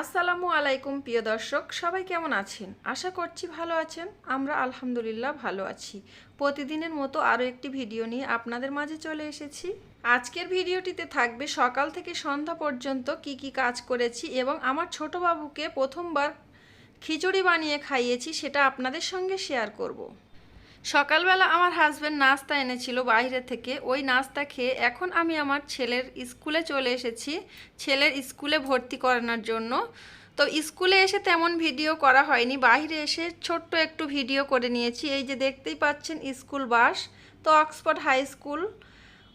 আসসালামু আলাইকুম, প্রিয় দর্শক। সবাই কেমন আছেন? আশা করছি ভালো আছেন। আমরা আলহামদুলিল্লাহ ভালো আছি। প্রতিদিনের মতো আরও একটি ভিডিও নিয়ে আপনাদের মাঝে চলে এসেছি। আজকের ভিডিওটিতে থাকবে সকাল থেকে সন্ধ্যা পর্যন্ত কি কি কাজ করেছি এবং আমার ছোট বাবুকে প্রথমবার খিচুড়ি বানিয়ে খাইয়েছি সেটা আপনাদের সঙ্গে শেয়ার করব। সকালবেলা আমার হাজব্যান্ড নাস্তা এনেছিল বাইরে থেকে। ওই নাস্তা খেয়ে এখন আমি আমার ছেলের স্কুলে চলে এসেছি। ছেলের স্কুলে ভর্তি করানোর জন্য। তো স্কুলে এসে তেমন ভিডিও করা হয়নি। বাইরে এসে ছোট্ট একটু ভিডিও করে নিয়েছি। এই যে দেখতেই পাচ্ছেন স্কুল বাস। তো অক্সফোর্ড হাই স্কুল।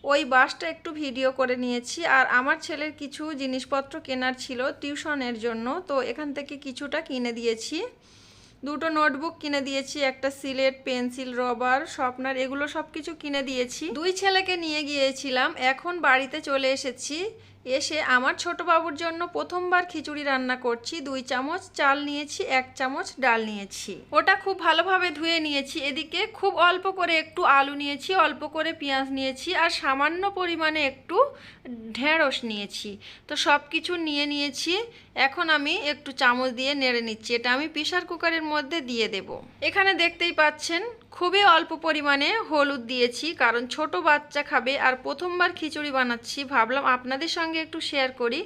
ওই বাসটা একটু ভিডিও করে নিয়েছি। আর আমার ছেলের কিছু জিনিসপত্র কেনার ছিল টিউশনের জন্য। তো এখান থেকে কিছুটা কিনে দিয়েছি। দুটো নোটবুক কিনে দিয়েছি, একটা সিলেট, পেন্সিল, রবার শপনার এগুলো সব কিছু কিনে দিয়েছি। দুই ছেলেকে নিয়ে গিয়েছিলাম, এখন বাড়িতে চলে এসেছি। এসে আমার ছোট বাবুর জন্য প্রথমবার খিচুড়ি রান্না করছি। দুই চামচ চাল নিয়েছি, এক চামচ ডাল নিয়েছি। ওটা খুব ভালোভাবে ধুয়ে নিয়েছি। এদিকে খুব অল্প করে একটু আলু নিয়েছি, অল্প করে পেঁয়াজ নিয়েছি আর সামান্য পরিমাণে একটু ঢেঁড়স নিয়েছি। তো সব কিছু নিয়ে নিয়েছি। এখন আমি একটু চামচ দিয়ে নেড়ে নিচ্ছি। এটা আমি প্রেশার কুকারের মধ্যে দিয়ে দেব। এখানে দেখতেই পাচ্ছেন, খুবই অল্প পরিমাণে হলুদ দিয়েছি, কারণ ছোট বাচ্চা খাবে আর প্রথমবার খিচুড়ি বানাচ্ছি। ভাবলাম আপনাদের সঙ্গে একটু শেয়ার করি।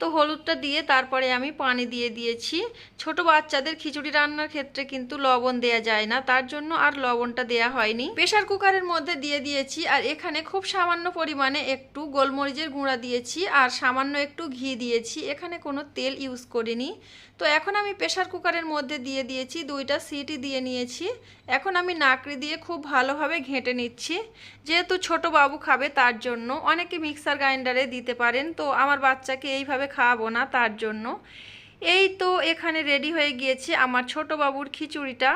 তো হলুদটা দিয়ে তারপরে আমি পানি দিয়ে দিয়েছি। ছোট বাচ্চাদের খিচুড়ি রান্নার ক্ষেত্রে কিন্তু লবণ দেয়া যায় না, তার জন্য আর লবণটা দেয়া হয়নি। প্রেশার কুকারের মধ্যে দিয়ে দিয়েছি আর এখানে খুব সামান্য পরিমাণে একটু গোলমরিচের গুঁড়া দিয়েছি আর সামান্য একটু ঘি দিয়েছি। এখানে কোনো তেল ইউজ করিনি। তো এখন আমি প্রেশার কুকারের মধ্যে দিয়ে দিয়েছি, দুইটা সিটি দিয়ে নিয়েছি। এখন আমি নাকড়ি দিয়ে খুব ভালোভাবে ঘেঁটে নিচ্ছি। যেহেতু ছোট বাবু খাবে তার জন্য অনেকে মিক্সার গ্রাইন্ডারে দিতে পারেন। তো আমার বাচ্চাকে এইভাবে খাওয়াবো না তার জন্য। এই তো এখানে রেডি হয়ে গিয়েছে আমার ছোট বাবুর খিচুড়িটা।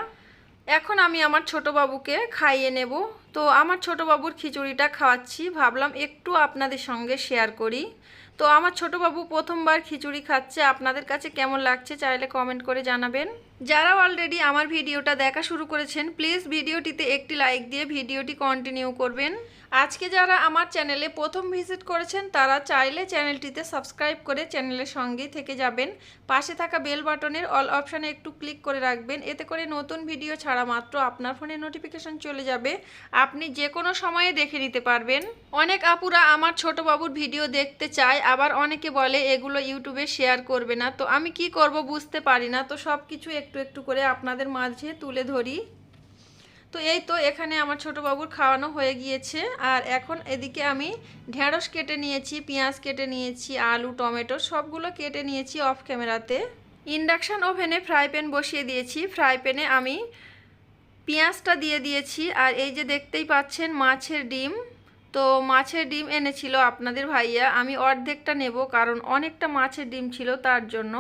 এখন আমি আমার ছোট বাবুকে খাইয়ে নেব। তো আমার ছোট বাবুর খিচুড়িটা খাওয়াচ্ছি। ভাবলাম একটু আপনাদের সঙ্গে শেয়ার করি। তো আমার ছোট বাবু প্রথমবার খিচুড়ি খাচ্ছে। আপনাদের কাছে কেমন লাগছে চাইলে কমেন্ট করে জানাবেন। যারা অলরেডি আমার ভিডিওটা দেখা শুরু করেছেন প্লিজ ভিডিওটিতে একটি লাইক দিয়ে ভিডিওটি কন্টিনিউ করবেন। আজকে যারা আমার চ্যানেলে প্রথম ভিজিট করেছেন, তারা চাইলে চ্যানেলটিতে সাবস্ক্রাইব করে চ্যানেলের সঙ্গেই থেকে যাবেন। পাশে থাকা বেল বাটনের অল অপশানে একটু ক্লিক করে রাখবেন। এতে করে নতুন ভিডিও ছাড়া মাত্র আপনার ফোনে নোটিফিকেশন চলে যাবে। আপনি যে কোনো সময়ে দেখে নিতে পারবেন। অনেক আপুরা আমার ছোট বাবুর ভিডিও দেখতে চায়। আবার অনেকে বলে এগুলো ইউটিউবে শেয়ার করবে না। তো আমি কি করব বুঝতে পারি না। তো সব কিছু একটু একটু করে আপনাদের মাঝে তুলে ধরি। তো এই তো এখানে আমার ছোট বাবুর খাওয়ানো হয়ে গিয়েছে। আর এখন এদিকে আমি ঢেঁড়স কেটে নিয়েছি, পেঁয়াজ কেটে নিয়েছি, আলু, টমেটো সবগুলো কেটে নিয়েছি অফ ক্যামেরাতে ইন্ডাকশান ওভেনে ফ্রাই প্যান বসিয়ে দিয়েছি। ফ্রাই প্যানে আমি পেঁয়াজটা দিয়ে দিয়েছি। আর এই যে দেখতেই পাচ্ছেন মাছের ডিম। তো মাছের ডিম এনেছিল আপনাদের ভাইয়া। আমি অর্ধেকটা নেব কারণ অনেকটা মাছের ডিম ছিল তার জন্য।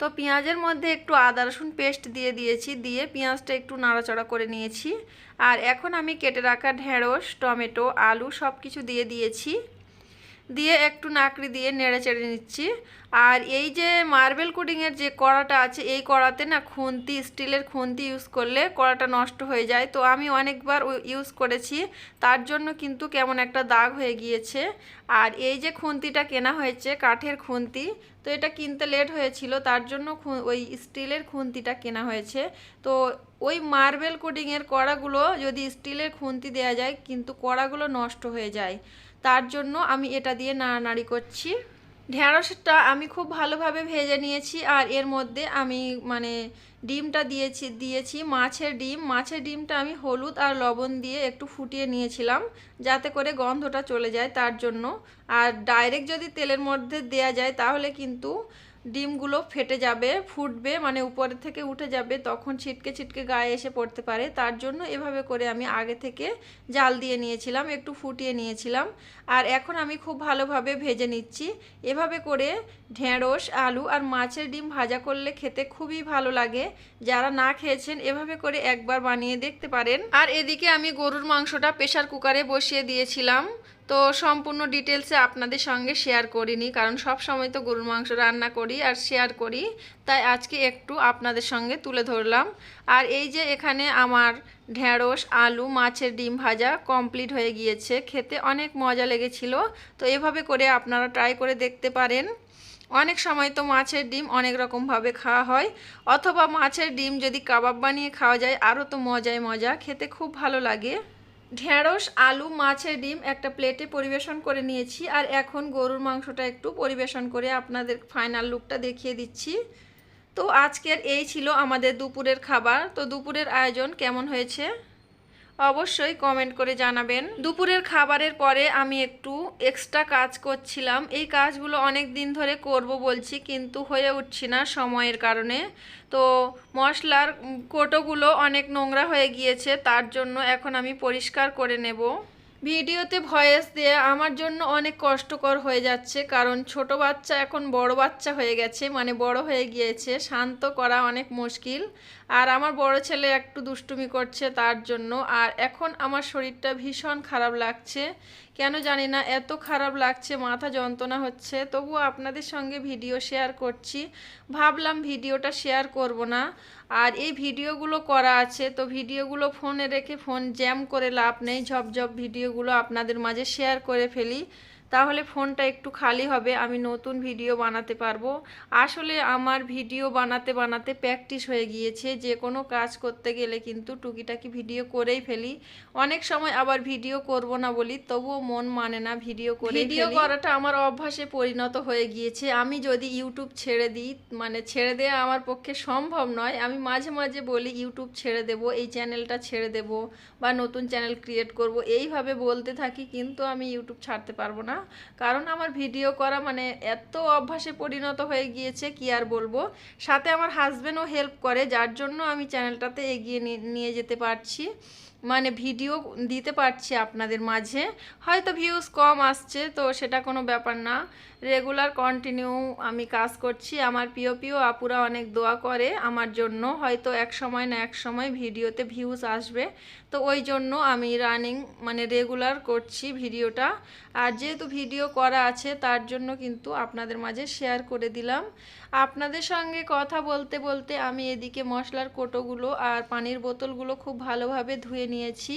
তো পেঁয়াজের মধ্যে একটু আদা, রসুন পেস্ট দিয়ে দিয়েছি, দিয়ে পেঁয়াজটা একটু নাড়াচাড়া করে নিয়েছি। আর এখন আমি কেটে রাখা ঢেঁড়স, টমেটো, আলু সব কিছু দিয়ে দিয়েছি। দিয়ে একটু নাকড়ি দিয়ে নেড়ে চেড়ে নিচ্ছি। আর এই যে মার্বেল কোটিংয়ের যে কড়াটা আছে, এই কড়াতে না খুন্তি, স্টিলের খুন্তি ইউজ করলে কড়াটা নষ্ট হয়ে যায়। তো আমি অনেকবার ইউজ করেছি। তার জন্য কিন্তু কেমন একটা দাগ হয়ে গিয়েছে। আর এই যে খুন্তিটা কেনা হয়েছে, কাঠের খুন্তি, তো এটা কিনতে লেট হয়েছিল। তার জন্য ওই স্টিলের খুন্তিটা কেনা হয়েছে। তো ওই মার্বেল কোটিংয়ের কড়াগুলো যদি স্টিলের খুন্তি দেওয়া যায়, কিন্তু কড়াগুলো নষ্ট হয়ে যায়। তার জন্য আমি এটা দিয়ে নাড়ানাড়ি করছি। ঢেঁড়সটা আমি খুব ভালোভাবে ভেজে নিয়েছি আর এর মধ্যে আমি মানে ডিমটা দিয়েছি দিয়েছি মাছের ডিম। মাছের ডিমটা আমি হলুদ আর লবণ দিয়ে একটু ফুটিয়ে নিয়েছিলাম যাতে করে গন্ধটা চলে যায় তার জন্য। আর ডাইরেক্ট যদি তেলের মধ্যে দেয়া যায় তাহলে কিন্তু ডিমগুলো ফেটে যাবে, ফুটবে মানে উপরে থেকে উঠে যাবে, তখন ছিটকে ছিটকে গায়ে এসে পড়তে পারে। তার জন্য এভাবে করে আমি আগে থেকে জাল দিয়ে নিয়েছিলাম, একটু ফুটিয়ে নিয়েছিলাম। আর এখন আমি খুব ভালোভাবে ভেজে নিচ্ছি। এভাবে করে ঢেঁড়স, আলু আর মাছের ডিম ভাজা করলে খেতে খুবই ভালো লাগে। যারা না খেয়েছেন, এভাবে করে একবার বানিয়ে দেখতে পারেন। আর এদিকে আমি গরুর মাংসটা প্রেশার কুকারে বসিয়ে দিয়েছিলাম। তো সম্পূর্ণ ডিটেলসে আপনাদের সঙ্গে শেয়ার করিনি, কারণ সব সময় তো গরুর মাংস রান্না করি আর শেয়ার করি। তাই আজকে একটু আপনাদের সঙ্গে তুলে ধরলাম। আর এই যে এখানে আমার ঢেঁড়স, আলু, মাছের ডিম ভাজা কমপ্লিট হয়ে গিয়েছে। খেতে অনেক মজা লেগেছিল। তো এভাবে করে আপনারা ট্রাই করে দেখতে পারেন। অনেক সময় তো মাছের ডিম অনেক রকমভাবে খাওয়া হয়। অথবা মাছের ডিম যদি কাবাব বানিয়ে খাওয়া যায়, আরও তো মজায় মজা। খেতে খুব ভালো লাগে। ঢেঁড়স, আলু, মাছের ডিম একটা প্লেটে পরিবেশন করে নিয়েছি আর এখন গরুর মাংসটা একটু পরিবেশন করে আপনাদের ফাইনাল লুকটা দেখিয়ে দিচ্ছি। তো আজকের এই ছিল আমাদের দুপুরের খাবার। তো দুপুরের আয়োজন কেমন হয়েছে? অবশ্যই কমেন্ট করে জানাবেন। দুপুরের খাবারের পরে আমি একটু এক্সট্রা কাজ করছিলাম। এই কাজগুলো অনেক দিন ধরে করব বলছি, কিন্তু হয়ে উঠছি না সময়ের কারণে। তো মশলার কোটোগুলো অনেক নোংরা হয়ে গিয়েছে, তার জন্য এখন আমি পরিষ্কার করে নেব। ভিডিওতে ভয়েস দিয়ে আমার জন্য অনেক কষ্টকর হয়ে যাচ্ছে, কারণ ছোট বাচ্চা এখন বড় বাচ্চা হয়ে গেছে মানে বড় হয়ে গিয়েছে, শান্ত করা অনেক মুশকিল। আর আমার বড় ছেলে একটু দুষ্টুমি করছে তার জন্য, আর এখন আমার শরীরটা ভীষণ খারাপ লাগছে। কেন জানি না, এত খারাপ লাগছে, মাথা যন্ত্রণা হচ্ছে। তবুও আপনাদের সঙ্গে ভিডিও শেয়ার করছি। ভাবলাম ভিডিওটা শেয়ার করব না। আর এই ভিডিওগুলো করা আছে, তো ভিডিওগুলো ফোনে রেখে ফোন জ্যাম করে লাভ নেই। ঝপঝপ ভিডিওগুলো আপনাদের মাঝে শেয়ার করে ফেলি। তাহলে ফোনটা একটু খালি হবে আমি নতুন ভিডিও বানাতে পারব। আসলে আমার ভিডিও বানাতে বানাতে প্র্যাকটিস হয়ে গিয়েছে যে কোনো কাজ করতে গেলে কিন্তু টুকিটাকি ভিডিও করেই ফেলি। অনেক সময় আবার ভিডিও করব না বলি তবুও মন মানে না ভিডিও করে ভিডিও করাটা আমার অভ্যাসে পরিণত হয়ে গিয়েছে। আমি যদি ইউটিউব ছেড়ে দিই মানে ছেড়ে দেওয়া আমার পক্ষে সম্ভব নয় আমি মাঝে মাঝে বলি ইউটিউব ছেড়ে দেব এই চ্যানেলটা ছেড়ে দেব বা নতুন চ্যানেল ক্রিয়েট করব। এইভাবে বলতে থাকি কিন্তু আমি ইউটিউব ছাড়তে পারব না। কারণ আমার ভিডিও করা মানে এত অভ্যাসে পরিণত হয়ে গিয়েছে, কি আর বলব? সাথে আমার হাজব্যান্ডও হেল্প করে, যার জন্য আমি চ্যানেলটাতে এগিয়ে নিয়ে- যেতে পারছি। মানে ভিডিও দিতে পারছি আপনাদের মাঝে। হয়তো ভিউজ কম আসছে, তো সেটা কোনো ব্যাপার না। রেগুলার কন্টিনিউ আমি কাজ করছি। আমার প্রিয় প্রিয় আপুরা অনেক দোয়া করে আমার জন্য। হয়তো এক সময় না এক সময় ভিডিওতে ভিউজ আসবে। তো ওই জন্য আমি রানিং মানে রেগুলার করছি ভিডিওটা। আর যেহেতু ভিডিও করা আছে, তার জন্য কিন্তু আপনাদের মাঝে শেয়ার করে দিলাম। আপনাদের সঙ্গে কথা বলতে বলতে আমি এদিকে মশলার কোটোগুলো আর পানির বোতলগুলো খুব ভালোভাবে ধুয়ে নিয়েছি।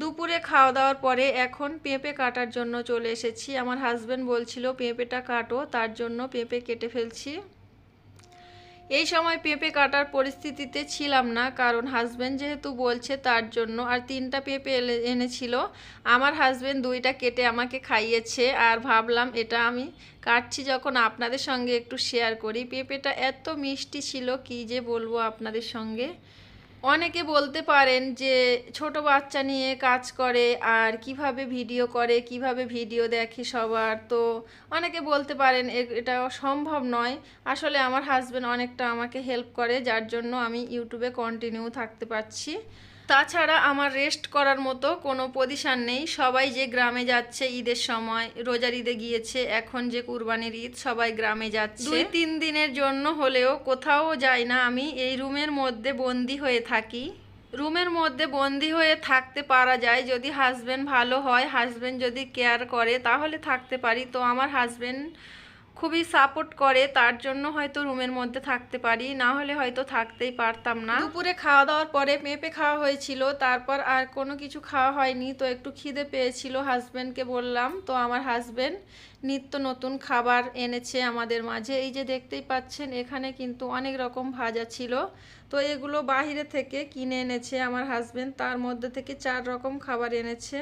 দুপুরে খাওয়া দাওয়ার পরে এখন পেঁপে কাটার জন্য চলে এসেছি। আমার হাজবেন্ড বলছিল, পেঁপেটা কাটো, তার জন্য পেঁপে কেটে ফেলছি। এই সময় পেঁপে কাটার পরিস্থিতিতে ছিলাম না, কারণ হাজবেন্ড যেহেতু বলছে তার জন্য, আর তিনটা পেঁপে এনেছিল, আমার হাজবেন্ড দুইটা কেটে আমাকে খাইয়েছে, আর ভাবলাম এটা আমি কাটছি যখন আপনাদের সঙ্গে একটু শেয়ার করি। পেঁপেটা এত মিষ্টি ছিল, কি যে বলব আপনাদের সঙ্গে? অনেকে বলতে পারেন যে ছোট বাচ্চা নিয়ে কাজ করে আর কীভাবে ভিডিও করে, কীভাবে ভিডিও দেখে সবার। তো অনেকে বলতে পারেন এটা সম্ভব নয়। আসলে আমার হাজব্যান্ড অনেকটা আমাকে হেল্প করে, যার জন্য আমি ইউটিউবে কন্টিনিউ থাকতে পারছি। তাছাড়া আমার রেস্ট করার মতো কোনো পজিশন নেই। সবাই যে গ্রামে যাচ্ছে ঈদের সময়, রোজার ঈদে গিয়েছে, এখন যে কুরবানির ঈদ, সবাই গ্রামে যাচ্ছে। দুই, তিন দিনের জন্য হলেও কোথাও যাই না আমি, এই রুমের মধ্যে বন্দি হয়ে থাকি। রুমের মধ্যে বন্দি হয়ে থাকতে পারা যায়। যদি হাজবেন্ড ভালো হয় হাজব্যান্ড যদি কেয়ার করে, তাহলে থাকতে পারি। তো আমার হাজবেন্ড খুবই সাপোর্ট করে, তার জন্য হয়তো রুমের মধ্যে থাকতে পারি, না হলে হয়তো থাকতেই পারতাম না। দুপুরে খাওয়া দাওয়ার পরে পেঁপে খাওয়া হয়েছিল, তারপর আর কোনো কিছু খাওয়া হয়নি, তো একটু খিদে পেয়েছিল হাজবেন্ডকে বললাম, তো আমার হাজবেন্ড নিত্য নতুন খাবার এনেছে আমাদের মাঝে। এই যে দেখতেই পাচ্ছেন, এখানে কিন্তু অনেক রকম ভাজা ছিল। তো এগুলো বাইরে থেকে কিনে এনেছে আমার হাজবেন্ড তার মধ্যে থেকে চার রকম খাবার এনেছে।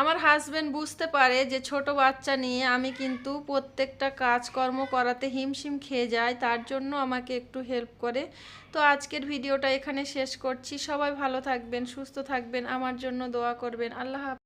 আমার হাজবেন্ড বুঝতে পারে যে ছোট বাচ্চা নিয়ে আমি কিন্তু প্রত্যেকটা কাজকর্ম করাতে হিমশিম খেয়ে যাই, তার জন্য আমাকে একটু হেল্প করে। তো আজকের ভিডিওটা এখানে শেষ করছি। সবাই ভালো থাকবেন, সুস্থ থাকবেন, আমার জন্য দোয়া করবেন। আল্লাহ।